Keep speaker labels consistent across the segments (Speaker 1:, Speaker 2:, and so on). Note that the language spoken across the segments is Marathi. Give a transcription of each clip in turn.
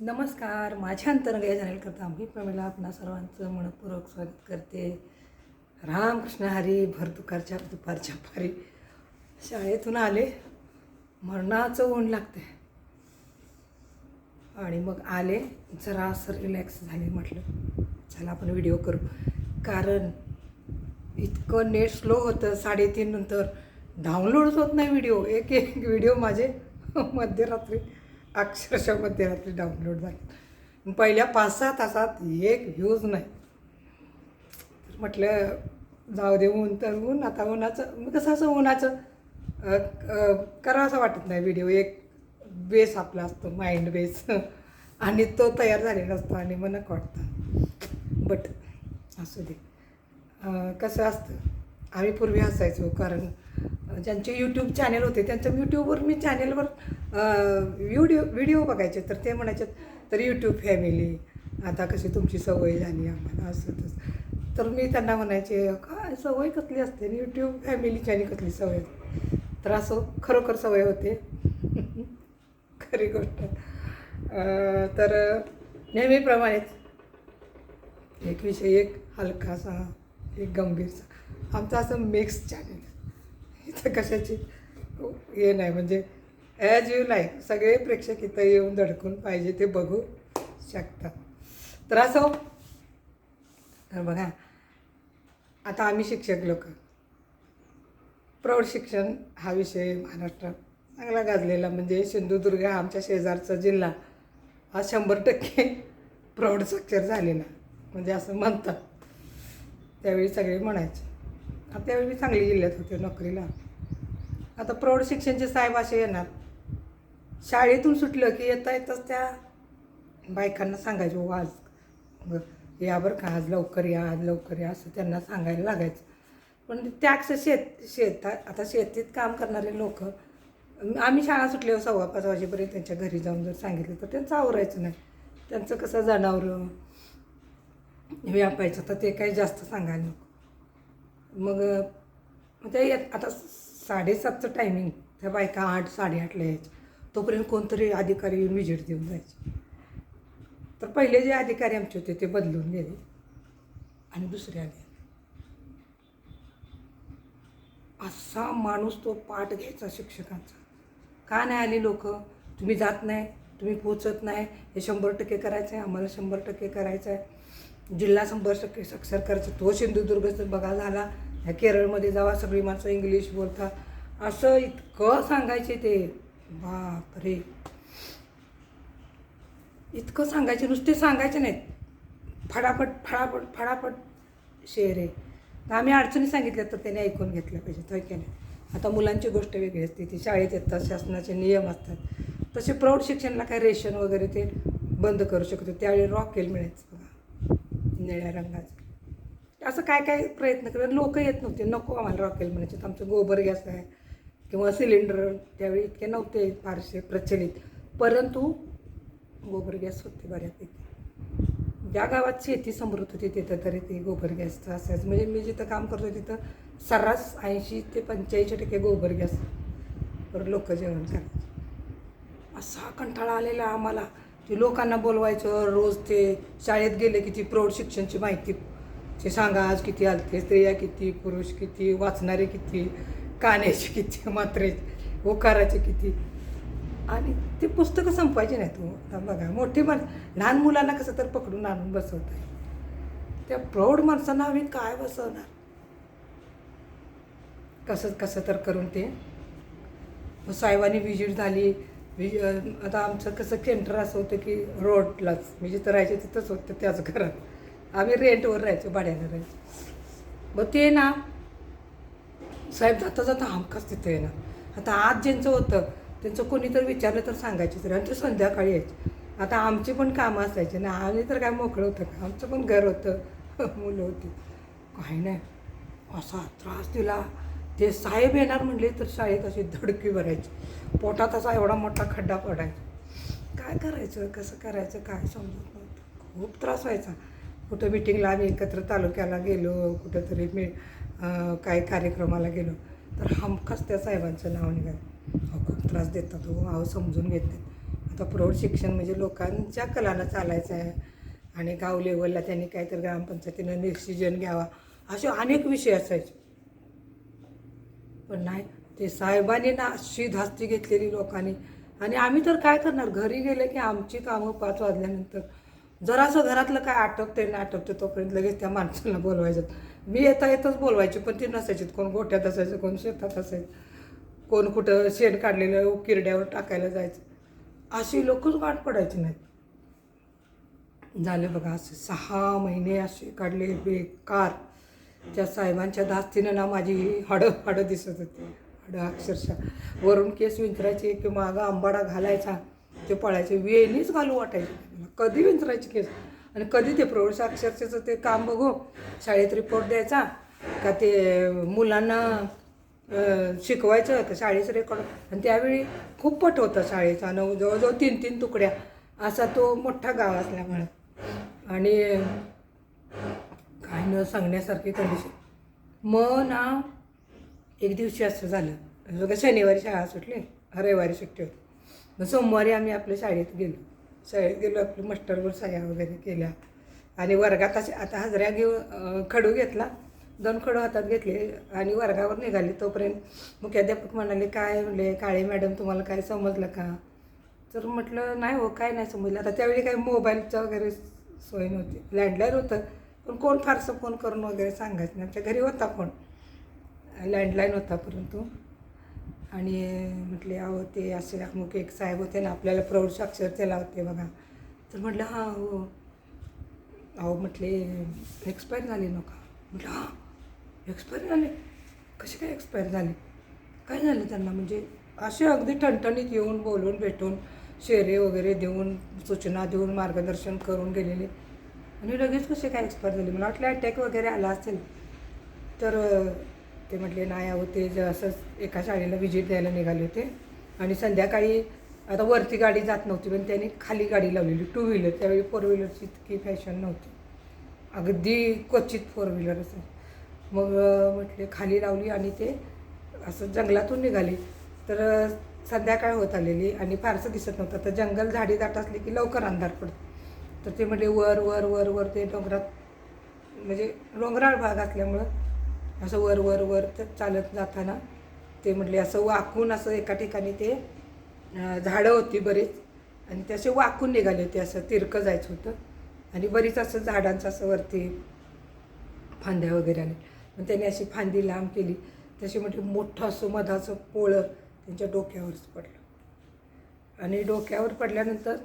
Speaker 1: नमस्कार माझ्या अंतरंग या चॅनलकरता आम्ही प्रमिला आपणा सर्वांचं मनपूर्वक स्वागत करते. रामकृष्ण हरी भर दुपारच्या दुपारच्या पारी. शाळेतून आले मरणाचं ऊन लागते आणि मग आले जरा असं रिलॅक्स झाले म्हटलं चला आपण व्हिडिओ करू. कारण इतकं नेट स्लो होतं साडेतीन नंतर. डाउनलोडच होत नाही व्हिडिओ एक एक व्हिडिओ माझे मध्यरात्री. अक्षरशः मध्यरात्री डाउनलोड झाले. पहिल्या पाच सहा तासात एक व्ह्यूज नाही. तर म्हटलं जाऊ दे ऊन तर ऊन आता उन्हाचं मग कसं असं उन्हाचं? करा असं वाटत नाही व्हिडिओ एक बेस आपला असतो माइंड बेस आणि तो तयार झालेला असतो आणि मग नको वाटतं. बट असू दे. कसं असतं आम्ही पूर्वी हसायचो कारण ज्यांचे यूट्यूब चॅनल होते त्यांच्या यूट्यूबवर मी चॅनलवर व्हिडिओ व्हिडिओ बघायचे. तर ते म्हणायचे तर यूट्यूब फॅमिली आता कशी तुमची सवय झाली आम्हाला असं तसं. तर मी त्यांना म्हणायचे काय सवय कसली असते? यूट्यूब फॅमिलीची आणि कसली सवय असते? तर असं खरोखर सवय होते. खरी गोष्ट. तर नेहमीप्रमाणेच एक विषय एक हलकासा एक गंभीरसा. आमचं असं मिक्स चॅनल इथं कशाची? हे नाही म्हणजे ॲज यू लाईक सगळे प्रेक्षक इथं येऊन धडकून पाहिजे ते बघू शकतात. तर असो हो. तर बघा आता आम्ही शिक्षक लोक. प्रौढ शिक्षण हा विषय महाराष्ट्रात चांगला गाजलेला. म्हणजे सिंधुदुर्ग हा आमच्या शेजारचा जिल्हा. हा शंभर टक्के प्रौढ साक्षर झालेला. म्हणजे असं म्हणतात. त्यावेळी सगळे म्हणायचे. त्यावेळी मी सांगली जिल्ह्यात होते नोकरीला. आता प्रौढ शिक्षणचे साहेब असे येणार. शाळेतून सुटलं की येता येताच त्या बायकांना सांगायचे "हो, आज या बरं का आज लवकर या आज लवकर या असं त्यांना सांगायला लागायचं. पण त्या असं शेत शेतात आता शेतीत काम करणारे लोक आम्ही शाळा सुटल्यावर सव्वा पाच वाजेपर्यंत त्यांच्या घरी जाऊन जर सांगितलं तर त्यांचं आवरायचं नाही. त्यांचं कसं जनावरं व्यापायचं तर ते काही जास्त सांगायला नको. मग म्हणजे ते येत आता साडेसातचं टायमिंग त्या बायका आठ साडेआठला यायचं तोपर्यंत कोणतरी अधिकारी येऊन विजिट देऊन जायचे. तर पहिले जे अधिकारी आमचे होते ते बदलून गेले. आणि दुसरे आले. असा माणूस तो पाठ घ्यायचा शिक्षकांचा. का नाही आली लोक? तुम्ही जात नाही तुम्ही पोचत नाही. हे शंभर टक्के करायचं आहे आम्हाला शंभर टक्के करायचं आहे जिल्हा संपर्क साक्षर करायचं तो सिंधुदुर्ग बघा झाला. ह्या केरळमध्ये जावा सगळी माणसं इंग्लिश बोलता. असं इतकं सांगायचे ते. बापरे. इतकं सांगायचे नुसते सांगायचे नाहीत. फडाफट फडाफट फडाफट शेर आहे. तर आम्ही अडचणी सांगितल्या तर त्याने ऐकून घेतल्या पाहिजे. होय की नाही. आता मुलांची गोष्ट वेगळी असते. ती शाळेत येतात शासनाचे नियम असतात. तसे प्रौढ शिक्षणाला काय रेशन वगैरे ते बंद करू शकतो त्यावेळी रॉकेल मिळायचं निळ्या रंगाचं. असं काय काय प्रयत्न करत लोक येत नव्हते. नको आम्हाला रॉकेल म्हणायचे. आमचं गोबर गॅस आहे किंवा सिलेंडर त्यावेळी इतके नव्हते फारसे प्रचलित. परंतु गोबर गॅस होते बऱ्यापैकी. ज्या गावात शेती समृद्ध होती तिथं तरी ते गोबर गॅसचं असायचं. म्हणजे मी जिथं काम करतो तिथं सर्रास ऐंशी ते पंच्याऐंशी टक्के गोबर गॅस. लोक जेवण करायचे. असा कंटाळा आलेला आम्हाला. ते लोकांना बोलवायचं रोज ते शाळेत गेले की ती प्रौढ शिक्षणची माहिती ते सांगा आज किती आलते? स्त्रिया किती? पुरुष किती? वाचणारे किती? कान्याचे किती? मात्रे ओकाराचे किती? आणि ते पुस्तकं संपवायचे नाही हो. तू बघा मोठे माणसं लहान मुलांना कसं तर पकडून आणून बसवत आहे त्या प्रौढ माणसांना आम्ही काय बसवणार? कसं कसं तर करून ते. साहेबांनी विजिट झाली. मी आता आमचं कसं सेंटर असं होतं की रोडलाच मी म्हणजे जिथं राहायचे तिथंच होतं त्याच घरात. आम्ही रेंटवर राहायचो भाड्यानं राहायचो. मग ते ना साहेब जाता जाता हमखास तिथं येणार. आता आज ज्यांचं होतं त्यांचं कोणी तर विचारलं तर सांगायचे तरी आणि ते संध्याकाळी यायचे. आता आमची पण कामं असायची ना आम्ही तर काय मोकळं होतं का? आमचं पण घर होतं मुलं होती. काही नाही. असा त्रास दिला. ते साहेब येणार म्हणले तर शाळेत अशी धडकी भरायची. पोटात असा एवढा मोठा खड्डा पडायचा. काय करायचं? कसं करायचं? काय समजत नव्हतं. खूप त्रास व्हायचा. कुठं मिटिंगला आम्ही एकत्र तालुक्याला गेलो कुठंतरी मी काय काही कार्यक्रमाला गेलो. तर हमखास त्या साहेबांचं नाव निघालं. अहो खूप त्रास देतात हो. अहो समजून घेत नाहीत आता प्रौढ शिक्षण म्हणजे लोकांच्या कलानं चालायचं आहे. आणि गाव लेवलला त्यांनी काहीतरी ग्रामपंचायतीनं डिसिजन घ्यावा. असे अनेक विषय असायचे. पण नाही. ते साहेबांनी ना अशी धास्ती घेतलेली लोकांनी. आणि आम्ही तर काय करणार? घरी गेले की आमची कामं पाच वाजल्यानंतर. जरासं घरातलं काय आटपते ना आटपते तोपर्यंत लगेच त्या माणसाला बोलवायचं. मी येता येतच बोलवायची पण ती नसायची. कोण गोठ्यात असायचं कोण शेतात असायचं. कोण कुठं शेण काढलेलं किरड्यावर टाकायला जायचं. अशी लोकच वाट पडायची नाहीत झाले बघा असे सहा महिने असे काढले बेकार. त्या साहेबांच्या धास्तीनं ना माझी हाडं हाडं दिसत होती. हाडं अक्षरशः. वरून केस विंचरायचे की मागं आंबाडा घालायचा. ते पळायचे. वेणीच घालू वाटायचे. कधी विंचरायचे केस? आणि कधी ते प्रौढ साक्षरतेचं ते काम बघू शाळेत रिपोर्ट द्यायचा का ते मुलांना शिकवायचं का शाळेचं रेकॉर्ड आणि त्यावेळी खूप पट होता शाळेचा. नऊ जवळजवळ तीन तीन तुकड्या. असा तो मोठा गाव असल्यामुळे. आणि काय न सांगण्यासारखी कंडिशन मग ना एक दिवशी असं झालं. बघा शनिवारी शाळा सुटली. रविवारी सुट्टी होती. मग सोमवारी आम्ही आपल्या शाळेत गेलो. शाळेत गेलो आपलं मास्टरवर सह्या वगैरे केल्या. आणि वर्गात असे आता हजऱ्या घेऊन खडू घेतला. दोन खडू हातात घेतले आणि वर्गावर निघाले. तोपर्यंत मुख्याध्यापक म्हणाले काय म्हणले? काळे मॅडम तुम्हाला काय समजलं का? तर म्हटलं नाही हो काय नाही समजलं. आता त्यावेळी काही मोबाईलचं वगैरे सोय नव्हती. लँडलाईन होतं. पण कोण फारसं फोन करून वगैरे सांगायचं नाही. आमच्या घरी होता फोन. लँडलाईन होता परंतु. आणि म्हटले अहो ते असे अमुक एक साहेब होते ना आपल्याला प्रौढ साक्षरतेला होते बघा. तर म्हटलं हां हो. अहो म्हटले एक्सपायर झाले नका. म्हटलं हां एक्सपायर झाले? कसे काय एक्सपायर झाले? काय झालं त्यांना? म्हणजे असे अगदी ठणठणीत येऊन बोलून भेटून शेरे वगैरे देऊन सूचना देऊन मार्गदर्शन करून गेलेले. आणि लगेच कसे काय एक्सपायर झाले? मला वाटलं अटॅक वगैरे आला असेल. तर ते म्हटले नाही अहो ते ज- असंच एका शाळेला व्हिजिट द्यायला निघाले होते. आणि संध्याकाळी आता वरती गाडी जात नव्हती पण त्यांनी खाली गाडी लावलेली टू व्हीलर त्यावेळी फोर व्हीलरची इतकी फॅशन नव्हती. अगदी क्वचित फोर व्हीलर असं मग म्हटले खाली लावली आणि ते असं जंगलातून निघाले. तर संध्याकाळ होत आलेली आणि फारसं दिसत नव्हतं. तर जंगल झाडी दाट असली की लवकर अंधार पडतो. तर ते म्हटले वर वर वर वर. ते डोंगरात म्हणजे डोंगराळ भाग असल्यामुळं असं वर वर वर तर चालत जाताना ते म्हटले असं वाकून असं एका ठिकाणी ते झाडं होती बरीच आणि ते असे वाकून निघाले होते असं तिरकं जायचं होतं आणि बरीच असं झाडांचं असं वरती फांद्या वगैरे आले. मग त्यांनी अशी फांदी लांब केली. तशी म्हणजे मोठं असं मधाचं पोळं त्यांच्या डोक्यावरच पडलं. आणि डोक्यावर पडल्यानंतर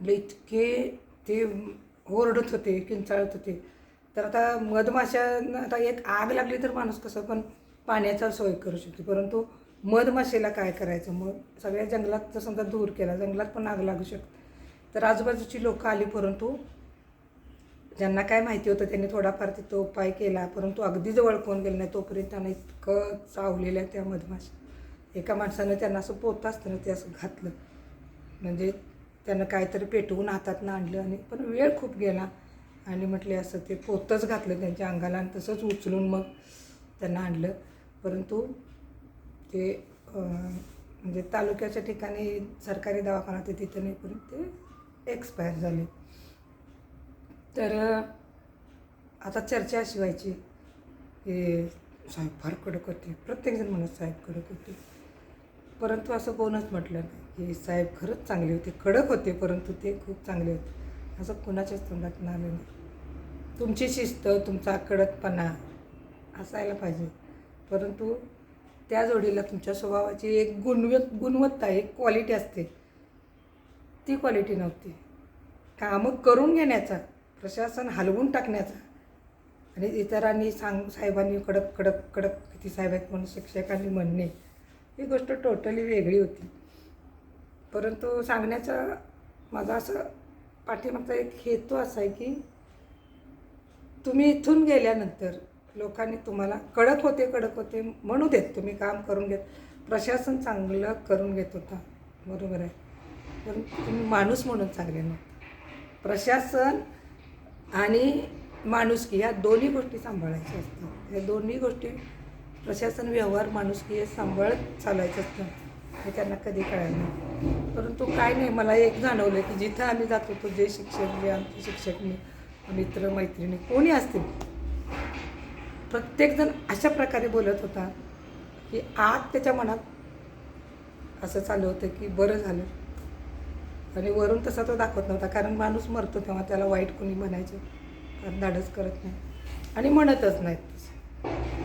Speaker 1: इतके ते ओरडत होते किंचाळत होते. तर आता मधमाशांना आता एक आग लागली तर माणूस कसं पण पाण्याचा सोय करू शकतो. परंतु मधमाशेला काय करायचं? मग सगळ्या जंगलात जर समजा दूर केला जंगलात पण आग लागू शकते. तर आजूबाजूची लोकं आली परंतु ज्यांना काय माहिती होतं त्यांनी थोडाफार तिथं उपाय केला. परंतु अगदी जवळ कोण गेलं नाही तोपर्यंत त्यांना इतकं चावलेल्या त्या मधमाशा. एका माणसानं त्यांना असं पोत असताना ते असं घातलं. म्हणजे त्यानं काहीतरी पेटवून हातातनं आणलं आणि पण वेळ खूप गेला. आणि म्हटले असं ते पोतच घातलं त्यांच्या अंगाला आणि तसंच उचलून मग त्यांना आणलं. परंतु ते म्हणजे तालुक्याच्या ठिकाणी सरकारी दवाखाना ते तिथं नाही पण ते एक्सपायर झाले. तर आता चर्चा अशी व्हायची. की साहेब फार कडक होते. प्रत्येकजण म्हणत साहेब कडक होते. परंतु असं कोणच म्हटलं नाही. हे साहेब खरंच चांगले होते कडक होते परंतु ते खूप चांगले होते. असं कोणाच्याच तोंडात आलं नाही. तुमची शिस्त तुमचा कडकपणा असायला पाहिजे. परंतु त्या जोडीला तुमच्या स्वभावाची एक गुणव गुणवत्ता एक क्वालिटी असते. ती क्वालिटी नव्हती. कामं करून घेण्याचा प्रशासन हलवून टाकण्याचा आणि इतरांनी सांग साहेबांनी कडक कडक कडक किती साहेब आहेत म्हणून शिक्षकांनी म्हणणे. ही गोष्ट टोटली वेगळी होती. परंतु सांगण्याचा माझा असं पाठीमागचा एक हेतू असा आहे की तुम्ही इथून गेल्यानंतर लोकांनी तुम्हाला कडक होते कडक होते म्हणू देत. तुम्ही काम करून घेत. प्रशासन चांगलं करून घेत होता. बरोबर आहे. पण तुम्ही माणूस म्हणून चांगले नव्हते. प्रशासन आणि माणुसकी ह्या दोन्ही गोष्टी सांभाळायच्या असतात. या दोन्ही गोष्टी प्रशासन व्यवहार माणुसकी हे सांभाळत चालायचं असतं. हे त्यांना कधी कळायला नाही. परंतु काय नाही मला एक जाणवलं की जिथं आम्ही जात होतो जे शिक्षक जे आमचे शिक्षक मित्र मैत्रिणी कोणी असतील प्रत्येकजण अशा प्रकारे बोलत होता की आत त्याच्या मनात असं चालू होतं की बरं झालं. आणि वरून तसा तो दाखवत नव्हता कारण माणूस मरतो तेव्हा त्याला वाईट कोणी म्हणायचं धाडस करत नाही. आणि म्हणतच नाहीत. तसं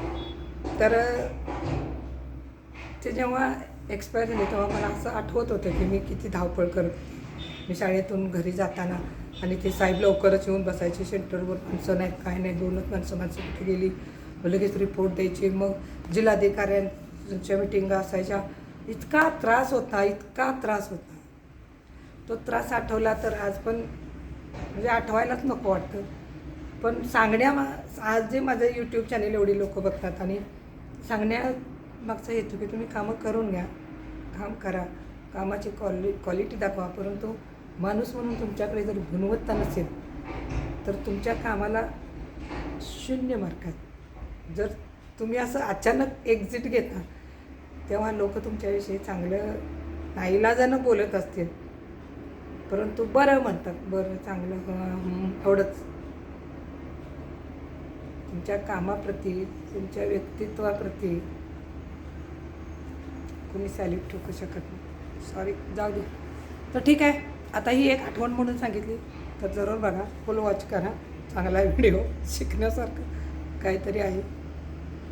Speaker 1: तर ते जेव्हा एक्सपायर झाले तेव्हा मला असं आठवत होतं की मी किती धावपळ करत मी शाळेतून घरी जाताना आणि ते साहेब लवकरच येऊन बसायचे सेंटरवर माणसं नाहीत काय नाही दोनच माणसं माणसं कुठे गेली. लगेच रिपोर्ट द्यायची. मग जिल्हाधिकाऱ्यांच्या मिटिंगा असायच्या. इतका त्रास होता इतका त्रास होता. तो त्रास आठवला तर आज पण म्हणजे आठवायलाच नको वाटतं. पण सांगण्या आज जे माझं यूट्यूब चॅनेल एवढी लोक बघतात आणि सांगण्यामागचा येतो हेतू की तुम्ही कामं करून घ्या. काम करा. कामाची क्वालि क्वालिटी दाखवा. परंतु माणूस म्हणून तुमच्याकडे जर गुणवत्ता नसेल तर तुमच्या कामाला शून्य मार्क आहेत. जर तुम्ही असं अचानक एक्झिट घेता तेव्हा लोक तुमच्याविषयी चांगलं नाईलाजानं बोलत असतील. परंतु बरं म्हणतात. बरं चांगलं एवढंच. तुमच्या कामाप्रती तुमच्या व्यक्तित्वाप्रती कोणी सॅल्यूट ठोकू शकत नाही. सॉरी जाऊ दे. तर ठीक आहे. आता ही एक आठवण म्हणून सांगितली. तर जरूर बघा. फुल वॉच करा. चांगला व्हिडिओ शिकण्यासारखं काहीतरी आहे.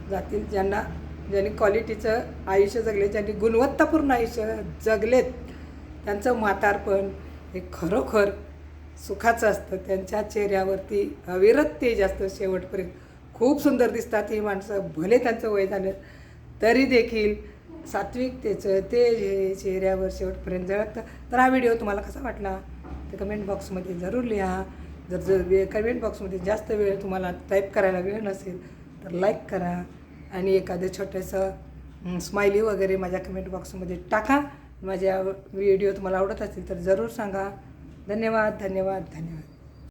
Speaker 1: जातील ज्यांना ज्यांनी क्वालिटीचं आयुष्य जगले ज्यांनी गुणवत्तापूर्ण आयुष्य जगलेत त्यांचं म्हातारपण हे खरोखर सुखाचं असतं. त्यांच्या चेहऱ्यावरती अविरत तेज असतं शेवटपर्यंत. खूप सुंदर दिसतात ही माणसं भले त्यांचं वय झालं तरी देखील सात्विकतेचं ते हे चेहऱ्यावर शेवटपर्यंत जळतं. तर हा व्हिडिओ तुम्हाला कसा वाटला? ते कमेंट बॉक्समध्ये जरूर लिहा. जर जर वे कमेंट बॉक्समध्ये जास्त वेळ तुम्हाला टाईप करायला वेळ नसेल तर लाईक करा आणि एखादं छोटंसं स्माइली वगैरे माझ्या कमेंट बॉक्समध्ये टाका. माझ्या व्हिडिओ तुम्हाला आवडत असतील तर जरूर सांगा. धन्यवाद धन्यवाद धन्यवाद.